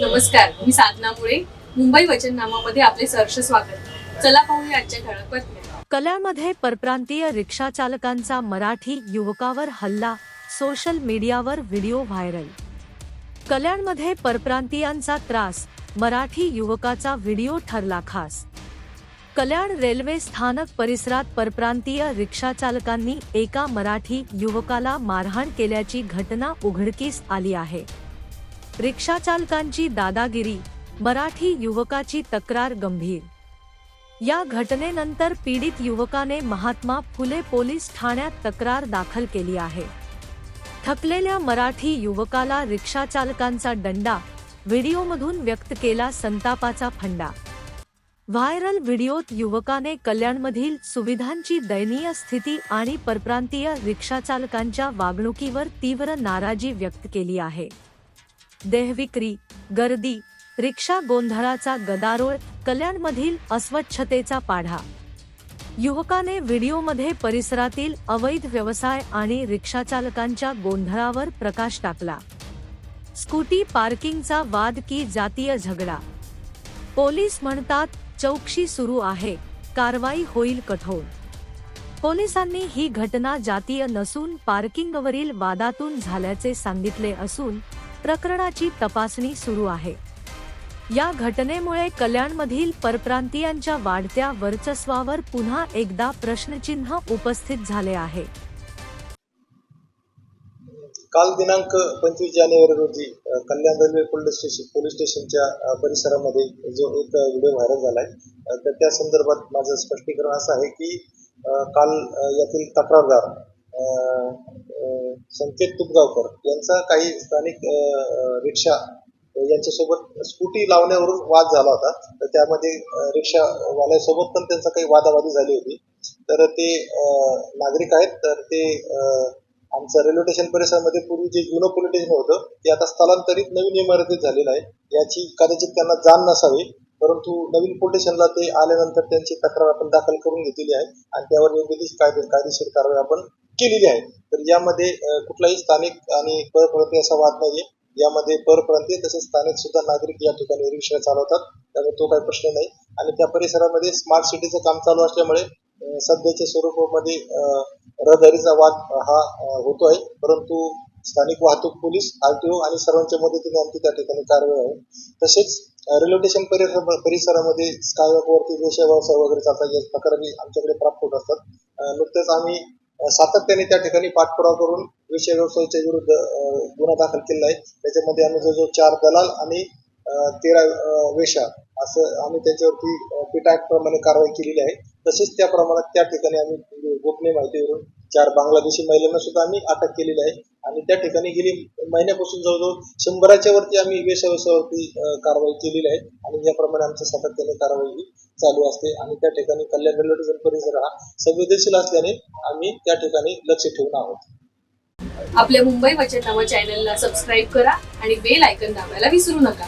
नमस्कार मी साधना मुळे. मुंबई वचननामामध्ये आपले सहर्ष स्वागत. चला पाहूया आजच्या ठळक बातम्या. कल्याणमध्ये परप्रांतीय रिक्षा चालकांचा मराठी युवकावर हल्ला सोशल मीडियावर व्हिडिओ व्हायरल. कल्याणमध्ये परप्रांतीयांचा त्रास मराठी युवकाचा व्हिडिओ ठरला खास. कल्याण रेल्वे स्थानक परिसरात परप्रांतीय रिक्षा चालकांनी एका मराठी युवकाला मारहाण केल्याची घटना उघडकीस आली आहे. रिक्षाचालकांची दादागिरी मराठी युवकाची तक्रार गंभीर. या घटनेनंतर पीडित युवकाने महात्मा फुले पोलीस ठाण्यात तक्रार दाखल केली आहे. थकलेल्या मराठी युवकाला रिक्षाचालकांचा दंडा व्हिडिओमधून व्यक्त केला संतापाचा फंडा. व्हायरल व्हिडिओत युवकाने कल्याणमधील सुविधांची दयनीय स्थिती आणि परप्रांतीय रिक्षाचालकांच्या वागणुकीवर तीव्र नाराजी व्यक्त केली आहे. देहविक्री गर्दी रिक्षा गोंधळाचा गदारोळ कल्याणमधील अस्वच्छतेचा पाढा. युवकाने व्हिडिओमध्ये परिसरातील अवैध व्यवसाय आणि रिक्षाचालकांच्या गोंधळावर प्रकाश टाकला. स्कूटी पार्किंगचा वाद की जातीय झगडा. पोलीस म्हणतात चौकशी सुरू आहे कारवाई होईल कठोर. पोलिसांनी ही घटना जातीय नसून पार्किंगवरील वादातून झाल्याचे सांगितले असून प्रकरणाची तपासणी सुरू आहे. या घटनेमुळे कल्याणमधील परप्रांतीयांच्या वाढत्या वर्चस्वावर पुन्हा एकदा प्रश्नचिन्ह उपस्थित झाले आहे. काल दिनांक पंचवीस जानेवारी रोजी Kalyan railway police station police स्टेशनच्या परिसरामध्ये जो एक व्हिडिओ व्हायरल झालाय आहे तर त्या संदर्भात माझं स्पष्टीकरण असं आहे की काल यातील तक्रारदार संकेत तुपगावकर यांचा काही स्थानिक रिक्षा यांच्यासोबत स्कूटी लावण्यावरून वाद झाला होता. तर त्यामध्ये रिक्षावाल्यासोबत पण त्यांचा काही वादावादी झाली होती. तर ते नागरिक आहेत. तर ते आमचं रेल्वे स्टेशन परिसरामध्ये पूर्वी जे जुनं पोलीस स्टेशन होतं ते आता स्थलांतरित नवीन इमारतीत झालेलं आहे. याची कदाचित त्यांना जाण नसावी. परंतु नवीन पोलीस ते आल्यानंतर त्यांची तक्रार आपण दाखल करून घेतलेली आहे आणि त्यावर योग्य ती कायदे कायदेशीर कारवाई आपण केलेली आहे. तर यामध्ये कुठलाही स्थानिक आणि परप्रांतीय असा वाद नाहीये. यामध्ये परप्रांतीय तसेच स्थानिक सुद्धा नागरिक या ठिकाणी रिक्षा चालवतात. त्यामुळे तो काही प्रश्न नाही. आणि त्या परिसरामध्ये स्मार्ट सिटीचं काम चालू असल्यामुळे सध्याच्या स्वरूपामध्ये रहदारीचा वाद हा होतो आहे परंतु स्थानिक वाहतूक पोलीस आरटीओ आणि सर्वांच्या मदतीने आमची त्या ठिकाणी कारवाई आहे. तसेच रिलोटेशन रेल्वे परिसर परिसरामध्ये स्कायवॉकवरती वेश्या व्यवसाय वगैरे चालतात या तक्रारी आमच्याकडे प्राप्त होत असतात. नुकतेच आम्ही सातत्याने त्या ठिकाणी पाठपुरावा करून विषय व्यवसायाच्या विरुद्ध गुन्हा दाखल केला आहे. त्याच्यामध्ये आम्ही जवळजवळ चार दलाल आणि तेरा वेशा असं आम्ही त्याच्यावरती पिटा प्रमाणे कारवाई केलेली आहे. तसेच त्या प्रमाणात त्या ठिकाणी आम्ही गोपनीय माहितीवरून चार बांगलादेशी महिलांना सुद्धा आम्ही अटक केलेली आहे. आणि त्या ठिकाणी गेली महिन्यापासून जवळजवळ शंभराच्या वरती आम्ही वेशावेशावरती कारवाई केलेली आहे. आणि याप्रमाणे आमच्या सातत्याने कारवाई चालू असते. आणि त्या ठिकाणी कल्याण रेल्वे स्टेशन परिसर हा संवेदनशील असल्याने आम्ही त्या ठिकाणी लक्ष ठेवून आहोत. आपल्या मुंबई वचननामा चॅनलला सबस्क्राईब करा आणि बेल आयकन दाबायला विसरू नका.